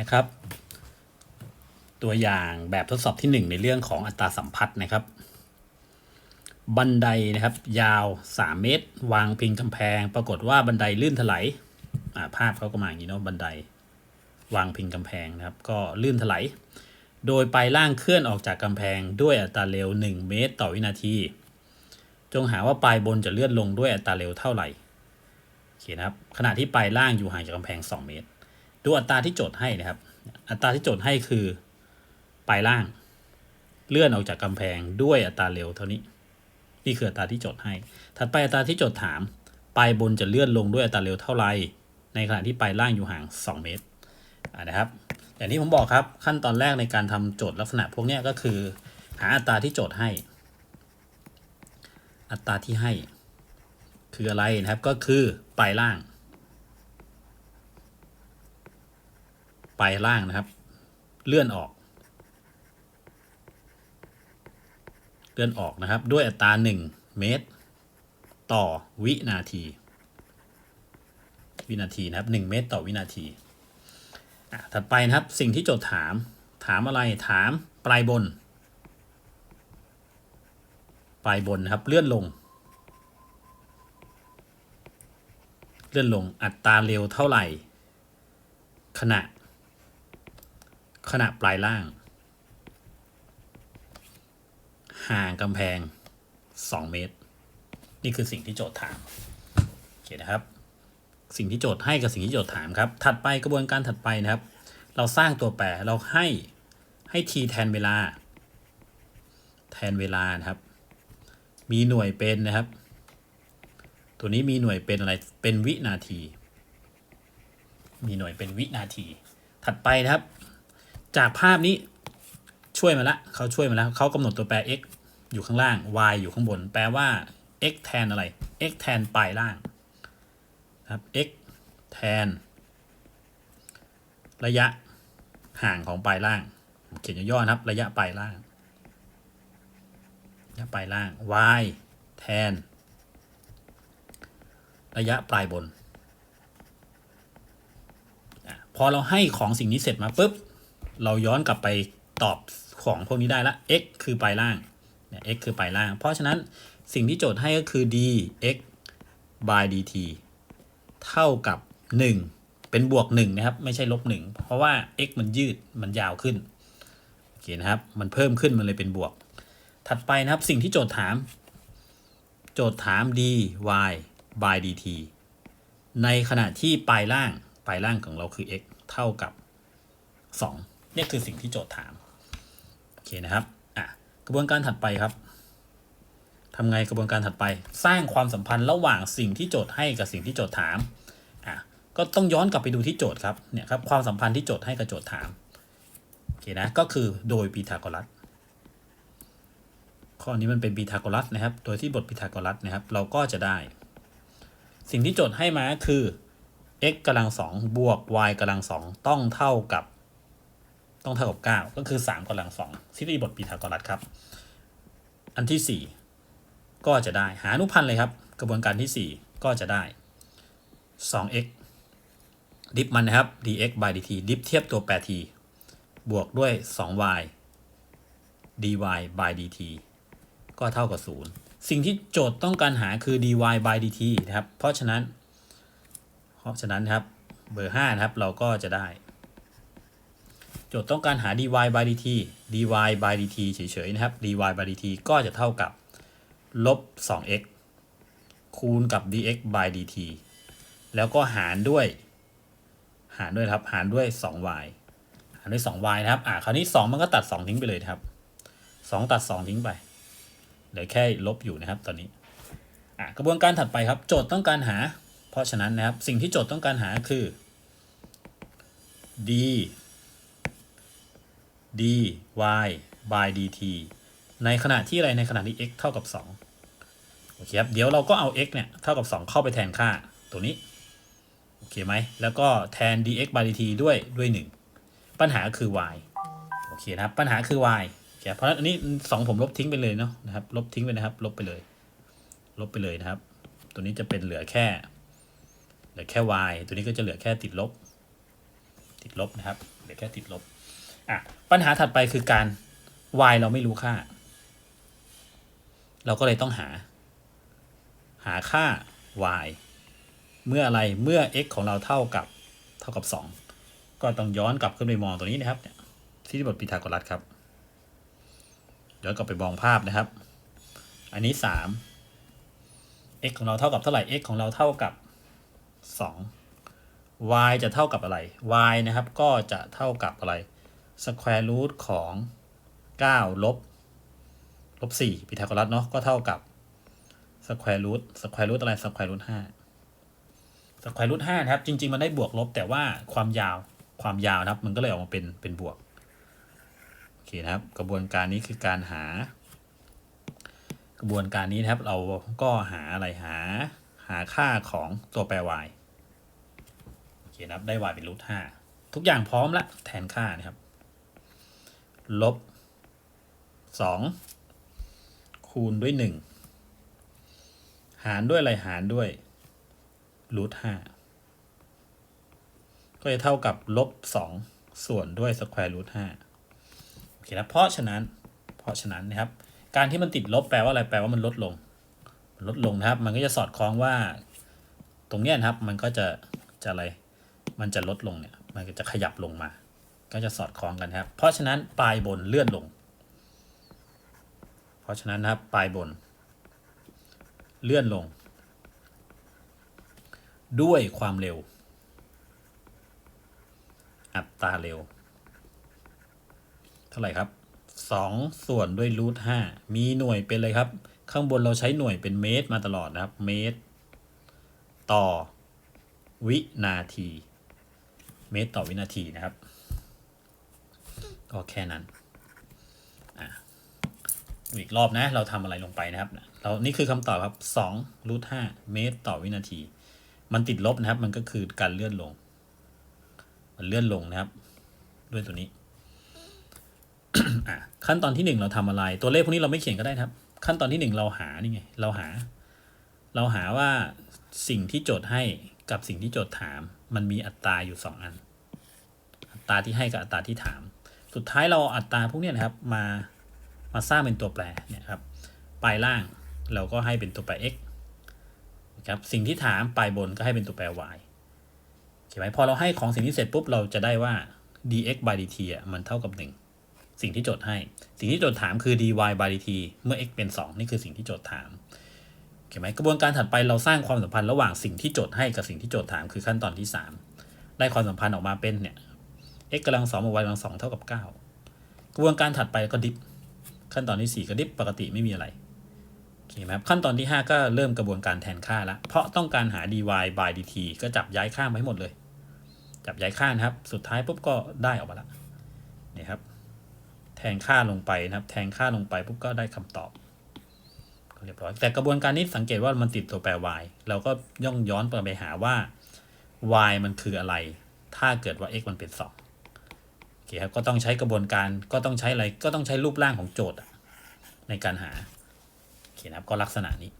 นะครับ ตัวอย่างแบบทดสอบที่ 1 ในเรื่องของอัตราสัมพัทธ์นะครับ บันไดนะครับ ยาว 3 เมตร วางพิงกำแพง ปรากฏว่าบันไดลื่นถลายาภาพเขาก็มาอย่างนี้เนาะบันได วางพิงกำแพงนะครับ ก็ลื่นถลายโดยปลายล่างเคลื่อนออกจากกำแพงด้วยอัตราเร็ว 1 เมตร ต่อวินาที จงหาว่าปลายบนจะเลื่อนลงด้วยอัตราเร็วเท่าไหร่โอเคนะครับขณะที่ปลายล่างอยู่ห่างจากกำแพง 2 เมตร ดูอัตราที่โจทย์ให้นะครับ อัตราที่โจทย์ให้คือปลายล่าง เลื่อนออกจากกำแพงด้วยอัตราเร็วเท่านี้ นี่คืออัตราที่โจทย์ให้ ถัดไปอัตราที่โจทย์ถามปลายบนจะเลื่อนลงด้วยอัตราเร็วเท่าไหร่ในขณะที่ปลายล่างอยู่ห่าง 2 เมตรนะครับ อย่างที่ผมบอกครับขั้นตอนแรกในการทำโจทย์ลักษณะพวกนี้ก็คือ หาอัตราที่โจทย์ให้ อัตราที่ให้ คืออะไรนะครับก็คือปลายล่าง ปลายล่างนะครับ เลื่อนออก เลื่อนออกนะครับ ด้วยอัตรา 1 เมตร ต่อวินาที วินาทีนะครับ 1 เมตรต่อวินาทีถัดไปนะครับสิ่งที่โจทย์ถาม ถามอะไรถามปลายบน ปลายบนนะครับเลื่อนลง เลื่อนลงอัตราเร็วเท่าไหร่ ขณะ ขณะปลายล่าง ห่างกำแพง 2 เมตร นี่คือสิ่งที่โจทย์ถามโอเคนะครับ สิ่งที่โจทย์ให้กับสิ่งที่โจทย์ถามครับ ถัดไปกระบวนการถัดไปนะครับ เราสร้างตัวแปรเราให้ให้ t แทนเวลา แทนเวลานะครับ มีหน่วยเป็นนะครับ ตัวนี้มีหน่วยเป็นอะไรเป็นวินาที มีหน่วยเป็นวินาทีถัดไปนะครับ จากภาพนี้ช่วยมาละเขาช่วยมาแล้วเขากำหนดตัวแปร x อยู่ข้างล่าง y อยู่ข้างบน แปลว่า x แทนอะไร x แทนปลายล่างครับ x แทน ระยะห่างของปลายล่าง เขียนย่อๆนะครับ ระยะปลายล่างระยะปลายล่าง y แทน ระยะปลายบน พอเราให้ของสิ่งนี้เสร็จมาปุ๊บ เราย้อนกลับไปตอบของพวกนี้ได้ละ x คือปลายล่างเนี่ย x คือปลายล่าง เพราะฉะนั้นสิ่งที่โจทย์ให้ก็คือ dx by dt เท่ากับ 1 เป็นบวก1นะครับ ไม่ใช่ลบ1เพราะว่า x มันยืดมันยาวขึ้นโอเคนะครับ มันเพิ่มขึ้นมันเลยเป็นบวก ถัดไปนะครับสิ่งที่โจทย์ถาม โจทย์ถาม dy by dt ในขณะที่ปลายล่างปลายล่างของเราคือ x เท่ากับ 2 นี่คือสิ่งที่โจทย์ถาม โอเคนะครับอะกระบวนการถัดไปครับทำไงกระบวนการถัดไปสร้างความสัมพันธ์ระหว่างสิ่งที่โจทย์ให้กับสิ่งที่โจทย์ถามอะก็ต้องย้อนกลับไปดูที่โจทย์ครับเนี่ยครับความสัมพันธ์ที่โจทย์ให้กับโจทย์ถามโอเคนะก็คือโดยพีทาโกรัสข้อนี้มันเป็นพีทาโกรัสนะครับ โดยที่บทพีทาโกรัสนะครับ เราก็จะได้ สิ่งที่โจทย์ให้มาคือ x กำลังสองบวก y กำลังสองต้องเท่ากับ ต้องเท่ากับ 9 ก็คือ 3กำลังสองทฤษฎีบทพีทาโกรัสครับ อันที่ 4 ก็จะได้หาอนุพันธ์เลยครับ กระบวนการที่ 4 ก็จะได้ 2x ดิฟมันนะครับ dx by dt ดิฟเทียบตัวแปร t บวกด้วย 2y dy by dt ก็เท่ากับ 0 สิ่งที่โจทย์ต้องการหาคือ dy by dt นะครับ เพราะฉะนั้น เพราะฉะนั้นครับ เบอร์ 5 นะครับ เราก็จะได้ จทย์ต้องการหา dy by dt dy by dt เฉยๆนะครับ dy by dt ก็จะเท่ากับลบ 2x คูณกับ dx by dt แล้วก็หารด้วย หารด้วยครับ หารด้วย 2y หารด้วย 2y นะครับ อ่าคราวนี้ 2 มันก็ตัด 2 ทิ้งไปเลยครับ 2 ตัด 2 ทิ้งไป เหลือแค่ลบอยู่นะครับตอนนี้ อะกระบวนการถัดไปครับ โจทย์ต้องการหา เพราะฉะนั้นนะครับ สิ่งที่โจทย์ต้องการหาคือ d dy by dt ในขณะที่อะไรในขณะที่ x เท่ากับ2โอเคครับเดี๋ยวเราก็เอา x เนี่ยเท่ากับ 2 เข้าไปแทนค่าตัวนี้โอเคไหมแล้วก็แทน dx by dt ด้วยด้วย 1 ปัญหาคือ y โอเคนะครับปัญหาคือ y โอเคเพราะฉะนั้นอันนี้ 2 ผมลบทิ้งไปเลยเนาะนะครับลบทิ้งไปนะครับ ลบไปเลย ลบไปเลยนะครับ ตัวนี้จะเป็นเหลือแค่เหลือแค่ y ตัวนี้ก็จะเหลือแค่ติดลบ ติดลบนะครับเหลือแค่ติดลบ อะปัญหาถัดไปคือการ y เราไม่รู้ค่า เราก็เลยต้องหา หาค่า y เมื่ออะไรเมื่อ x ของเราเท่ากับเท่ากับ 2 ก็ต้องย้อนกลับขึ้นไปมองตัวนี้นะครับเนี่ยที่บทพีทาโกรัสครับย้อนกลับไปมองภาพนะครับ อันนี้ 3 x ของเราเท่ากับเท่าไหร่ x ของเราเท่ากับ 2 y จะเท่ากับอะไร y นะครับ ก็จะเท่ากับอะไร square root ของ 9 ลบ ลบ4พีทาโกรัสเนาะก็เท่ากับ square root square root อะไร square root 5 square root 5นะครับ จริง ๆ มันได้บวกลบ แต่ว่าความยาวความยาวนะครับ มันก็เลยออกมาเป็นเป็นบวก โอเคนะครับ กระบวนการนี้คือการหา กระบวนการนี้นะครับ เราก็หาอะไรหา หาค่าของตัวแปร y โอเคนะครับ ได้ y เป็นรูทห้าทุกอย่างพร้อมละแทนค่านะครับ ลบสองคูณด้วยหนึ่งหารด้วยอะไรหารด้วยรูทห้าก็จะเท่ากับลบสองส่วนด้วยสแควร์รูทห้าโอเคนะเพราะฉะนั้นเพราะฉะนั้นนะครับ การที่มันติดลบแปลว่าอะไรแปลว่ามันลดลงลดลงนะครับ มันก็จะสอดคล้องว่าตรงเนี้ยนะครับมันก็จะจะอะไร มันจะลดลงเนี่ย มันก็จะขยับลงมา ก็จะสอดคล้องกันครับ เพราะฉะนั้นปลายบนเลื่อนลง เพราะฉะนั้นนะครับปลายบน เลื่อนลง ด้วยความเร็ว อัตราเร็ว เท่าไหร่ครับสองส่วนด้วยรูทห้ามีหน่วยเป็นเลยครับ ข้างบนเราใช้หน่วยเป็นเมตรมาตลอดนะครับ เมตร ต่อวินาที เมตรต่อวินาทีนะครับ ก็แค่นั้นอ่าอีกรอบนะ เราทำอะไรลงไปนะครับ เรานี่คือคำตอบครับสองรูทห้าเมตรต่อวินาที มันติดลบนะครับ มันก็คือการเลื่อนลง มันเลื่อนลงนะครับ ด้วยตัวนี้อะขั้นตอนที่หนึ่งเราทำอะไร ตัวเลขพวกนี้เราไม่เขียนก็ได้นะครับ ขั้นตอนที่หนึ่งเราหานี่ไง เราหา เราหาว่าสิ่งที่โจทย์ให้กับสิ่งที่โจทย์ถาม มันมีอัตราอยู่สองอัน อัตราที่ให้กับอัตราที่ถาม สุดท้ายเราอัตราพวกนี้นะครับมามาสร้างเป็นตัวแปรเนี่ยครับปลายล่างเราก็ให้เป็นตัวแปร x นะครับสิ่งที่ถามปลายบนก็ให้เป็นตัวแปร y ใช่ไหมพอเราให้ของสิ่งที่เสร็จปุ๊บเราจะได้ว่า dx by dt อะมันเท่ากับ 1 สิ่งที่โจทย์ให้ สิ่งที่โจทย์ถามคือ dy by dt เมื่อ x เป็น 2 นี่คือสิ่งที่โจทย์ถามโอเคไหมกระบวนการถัดไปเราสร้างความสัมพันธ์ระหว่างสิ่งที่โจทย์ให้กับสิ่งที่โจทย์ถามคือขั้นตอนที่ 3 ได้ความสัมพันธ์ออกมาเป็นเนี่ย x กำลังสองบวก y กำลังสองเท่ากับ 9 กระบวนการถัดไปก็ดิฟขั้นตอนที่ 4 ก็ดิฟปกติไม่มีอะไรโอเคไหมครับขั้นตอนที่ 5 ก็เริ่มกระบวนการแทนค่าแล้วเพราะต้องการหา dy by dt ก็จับย้ายข้ามไปหมดเลย จับย้ายข้างนะครับ สุดท้ายปุ๊บก็ได้ออกมาล้วนี่ครับ แทนค่าลงไปนะครับ แทนค่าลงไปปุ๊บก็ได้คำตอบก็เรียบร้อยแต่กระบวนการนี้สังเกตว่ามันติดตัวแปร y เราก็ย่องย้อนไปหาว่า y มันคืออะไร ถ้าเกิดว่า x มันเป็น 2 โอเคครับก็ต้องใช้กระบวนการก็ต้องใช้อะไรก็ต้องใช้รูปร่างของโจทย์อะในการหาโอเคนะครับก็ลักษณะนี้